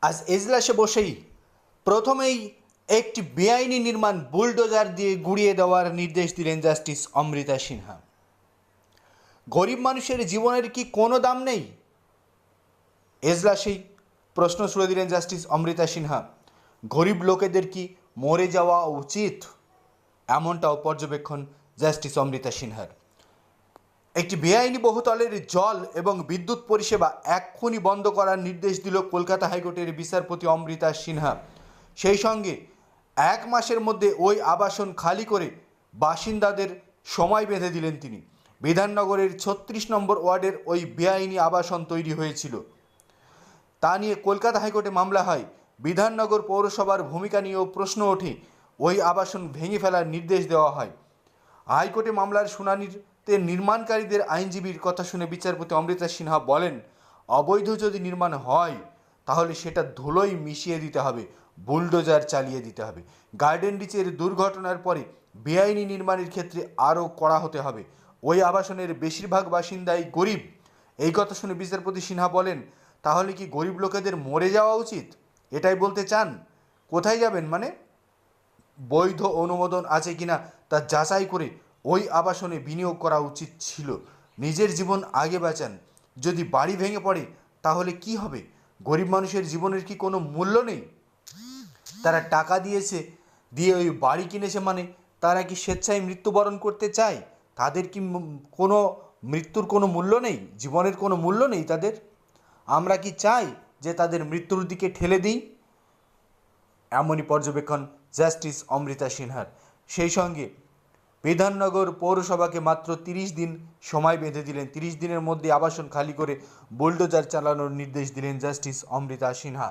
আজ এজলাসে বসেই প্রথমেই একটি বেআইনি নির্মাণ বুলডোজার দিয়ে গুড়িয়ে দেওয়ার নির্দেশ দিলেন জাস্টিস অমৃতা সিনহা। গরিব মানুষের জীবনের কি কোনো দাম নেই? এজলাসেই প্রশ্ন ছুড়ে দিলেন জাস্টিস অমৃতা সিনহা। গরিব লোকেদের কি মরে যাওয়া উচিত? এমনটাও পর্যবেক্ষণ জাস্টিস অমৃতা সিনহার। একটি বেআইনি বহুতলের জল এবং বিদ্যুৎ পরিষেবা এক্ষুনি বন্ধ করার নির্দেশ দিল কলকাতা হাইকোর্টের বিচারপতি অমৃতা সিনহা। সেই সঙ্গে এক মাসের মধ্যে ওই আবাসন খালি করে বাসিন্দাদের সময় বেঁধে দিলেন তিনি। বিধাননগরের ছত্রিশ নম্বর ওয়ার্ডের ওই বেআইনি আবাসন তৈরি হয়েছিল। তা নিয়ে কলকাতা হাইকোর্টে মামলা হয়। বিধাননগর পৌরসভার ভূমিকা নিয়েও প্রশ্ন ওঠে। ওই আবাসন ভেঙে ফেলার নির্দেশ দেওয়া হয়। হাইকোর্টে মামলার শুনানিতে নির্মাণকারীদের আইনজীবীর কথা শুনে বিচারপতি অমৃতা সিনহা বলেন, অবৈধ যদি নির্মাণ হয়, তাহলে সেটা ধুলোই মিশিয়ে দিতে হবে, বুলডোজার চালিয়ে দিতে হবে। গার্ডেন রিচের দুর্ঘটনার পরে বেআইনি নির্মাণের ক্ষেত্রে আরও কড়া হতে হবে। ওই আবাসনের বেশিরভাগ বাসিন্দাই গরিব। এই কথা শুনে বিচারপতি সিনহা বলেন, তাহলে কি গরিব লোকেদের মরে যাওয়া উচিত? এটাই বলতে চান? কোথায় যাবেন মানে? বৈধ অনুমোদন আছে কিনা তা যাচাই করে ওই আবাসনে বিনিয়োগ করা উচিত ছিল। নিজের জীবন আগে বাঁচান। যদি বাড়ি ভেঙে পড়ে, তাহলে কি হবে? গরিব মানুষের জীবনের কি কোনো মূল্য নেই? তারা টাকা দিয়েছে, দিয়ে ওই বাড়ি কিনেছে মানে তারা কি স্বেচ্ছায় মৃত্যুবরণ করতে চায়? তাদের কি কোনো মৃত্যুর কোনো মূল্য নেই? জীবনের কোনো মূল্য নেই তাদের? আমরা কি চাই যে তাদের মৃত্যুর দিকে ঠেলে দিই? এমনই পর্যবেক্ষণ জাস্টিস অমৃতা সিনহার। সেই সঙ্গে বিধাননগর পৌরসভাকে মাত্র তিরিশ দিন সময় বেঁধে দিলেন। তিরিশ দিনের মধ্যে আবাসন খালি করে বুলডোজার চালানোর নির্দেশ দিলেন জাস্টিস অমৃতা সিনহা।